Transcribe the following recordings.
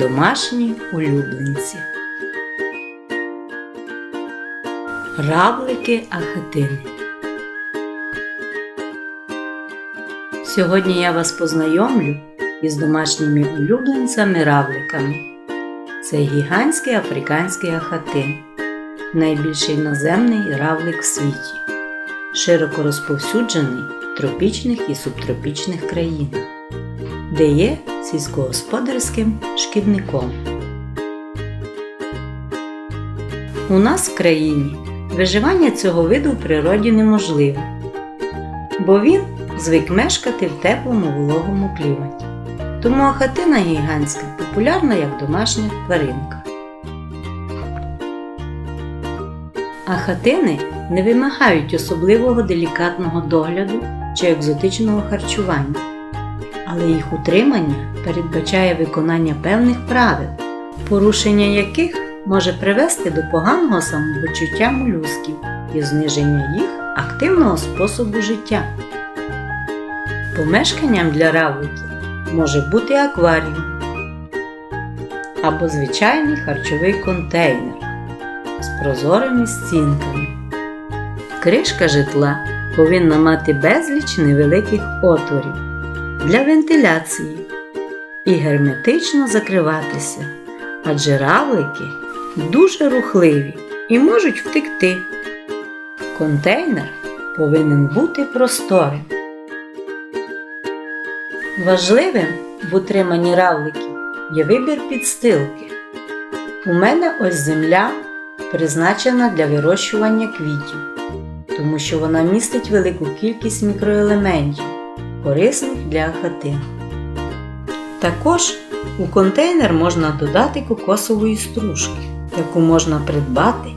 домашні улюбленці. Равлики ахатини. Сьогодні я вас познайомлю із домашніми улюбленцями равликами. Це гігантський африканський ахатин, найбільший наземний равлик в світі, широко розповсюджений в тропічних і субтропічних країнах, де є сільськогосподарським шкідником. У нас в країні виживання цього виду в природі неможливе, бо він звик мешкати в теплому вологому кліматі. Тому ахатина гігантська популярна як домашня тваринка. Ахатини не вимагають особливого делікатного догляду чи екзотичного харчування, але їх утримання передбачає виконання певних правил, порушення яких може привести до поганого самопочуття молюсків і зниження їх активного способу життя. Помешканням для равликів може бути акваріум або звичайний харчовий контейнер з прозорими стінками. Кришка житла повинна мати безліч невеликих отворів для вентиляції і герметично закриватися, адже равлики дуже рухливі і можуть втекти. Контейнер повинен бути просторим. Важливим в утриманні равликів є вибір підстилки. У мене ось земля призначена для вирощування квітів, тому що вона містить велику кількість мікроелементів, корисних для хатин. Також у контейнер можна додати кокосової стружки, яку можна придбати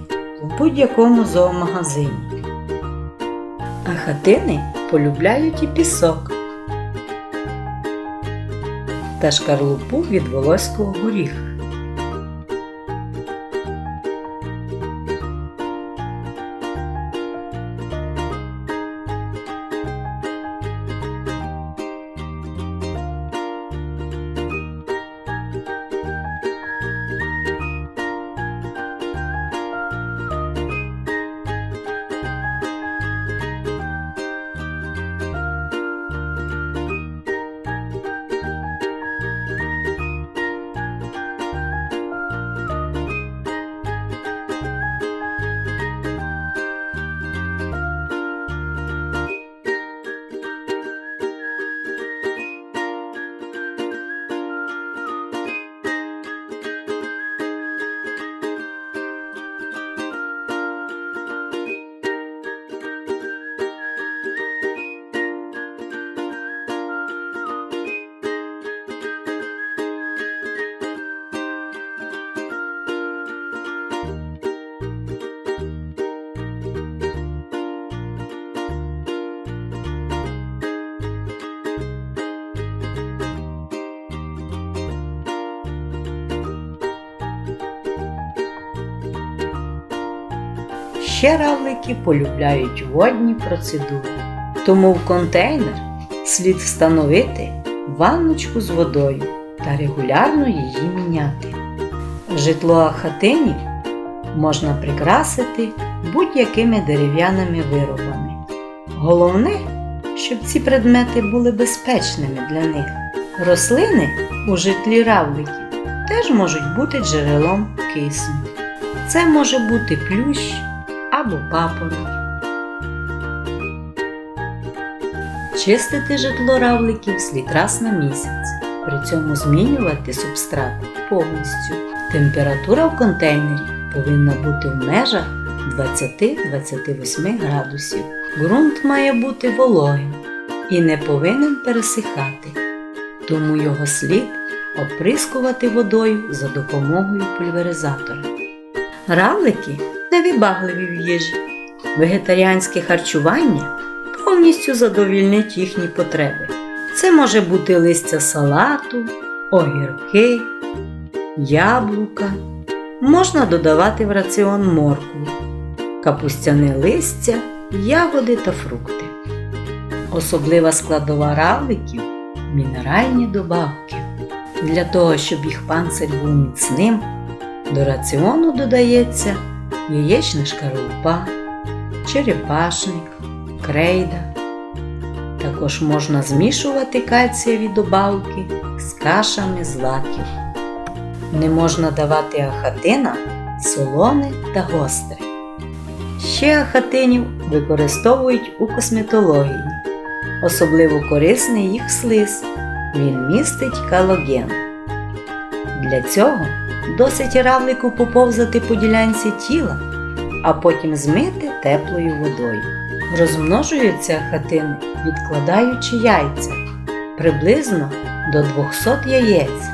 в будь-якому зоомагазині. А хатини полюбляють і пісок та шкарлупу від волоського горіха. Ще равлики полюбляють водні процедури. Тому в контейнер слід встановити ванночку з водою та регулярно її міняти. Житло ахатинів можна прикрасити будь-якими дерев'яними виробами. Головне, щоб ці предмети були безпечними для них. Рослини у житлі равликів теж можуть бути джерелом кисню. Це може бути плющ або папороть. Чистити житло равликів слід раз на місяць, при цьому змінювати субстрат повністю. Температура в контейнері повинна бути в межах 20-28 градусів. Ґрунт має бути вологим і не повинен пересихати, тому його слід оприскувати водою за допомогою пульверизатора. Равлики невибагливі в їжі. Вегетаріанське харчування повністю задовільнить їхні потреби. Це може бути листя салату, огірки, яблука. Можна додавати в раціон моркву, капустяне листя, ягоди та фрукти. Особлива складова равликів мінеральні добавки. Для того, щоб їх панцир був міцним, до раціону додається яєчна шкарлупа, черепашник, крейда. Також можна змішувати кальцієві добавки з кашами з лаків. Не можна давати ахатина солоне та гостре. Ще ахатинів використовують у косметології. Особливо корисний їх слиз. Він містить калоген. Для цього досить равлику поповзати по ділянці тіла, а потім змити теплою водою. Розмножуються хатини, відкладаючи яйця приблизно до 200 яєць.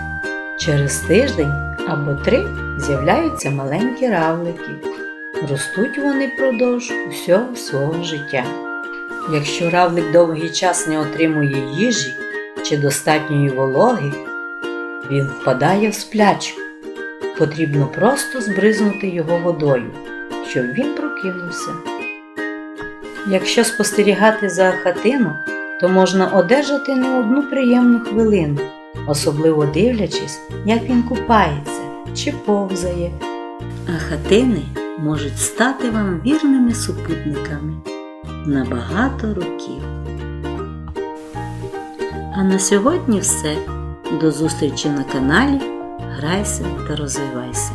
Через тиждень або три з'являються маленькі равлики. Ростуть вони впродовж усього свого життя. Якщо равлик довгий час не отримує їжі чи достатньої вологи, він впадає в сплячку. Потрібно просто збризнути його водою, щоб він прокинувся. Якщо спостерігати за хатину, то можна одержати не одну приємну хвилину, особливо дивлячись, як він купається чи повзає. А хатини можуть стати вам вірними супутниками на багато років. А на сьогодні все. До зустрічі на каналі Грайся та розвивайся.